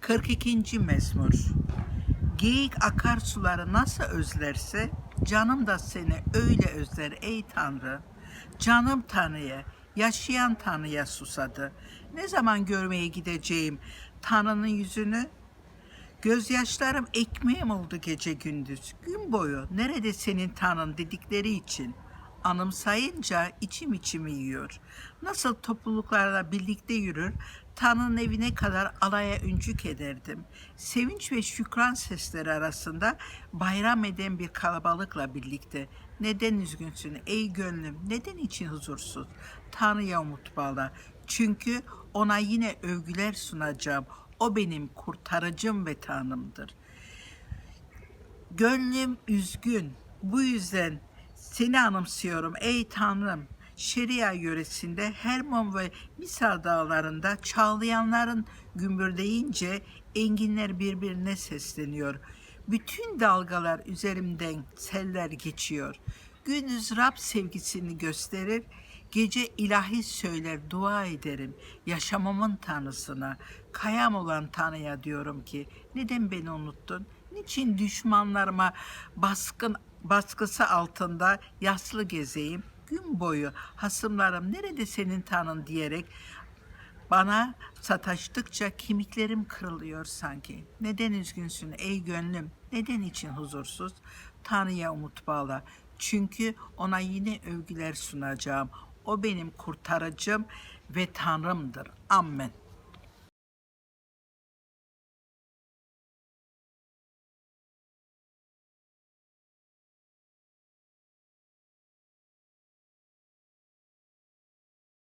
42. Mezmur Geyik akarsuları nasıl özlerse canım da seni öyle özler ey Tanrı. Canım Tanrı'ya, yaşayan Tanrı'ya susadı. Ne zaman görmeye gideceğim Tanrı'nın yüzünü? Gözyaşlarım ekmeğim oldu gece gündüz. Gün boyu nerede senin Tanrın dedikleri için anımsayınca içim içimi yiyor. Nasıl topluluklarla birlikte yürür, Tanrı'nın evine kadar alaya öncük ederdim. Sevinç ve şükran sesleri arasında bayram eden bir kalabalıkla birlikte. Neden üzgünsün ey gönlüm, neden için huzursuz? Tanrı'ya umut bağla. Çünkü ona yine övgüler sunacağım. O benim kurtarıcım ve Tanrımdır. Gönlüm üzgün. Bu yüzden seni anımsıyorum ey Tanrım. Şeria yöresinde Hermon ve Misa dağlarında çağlayanların gümbürdeyince enginler birbirine sesleniyor. Bütün dalgalar üzerimden seller geçiyor. Gündüz Rab sevgisini gösterir, gece ilahi söyler dua ederim yaşamamın tanrısına. Kayam olan Tanrı'ya diyorum ki neden beni unuttun? Niçin düşmanlarıma baskın baskısı altında yaslı gezeyim? Gün boyu hasımlarım nerede senin tanın diyerek bana sataştıkça kemiklerim kırılıyor sanki. Neden üzgünsün ey gönlüm? Neden için huzursuz? Tanrı'ya umut bağla. Çünkü ona yine övgüler sunacağım. O benim kurtarıcım ve Tanrımdır. Amen.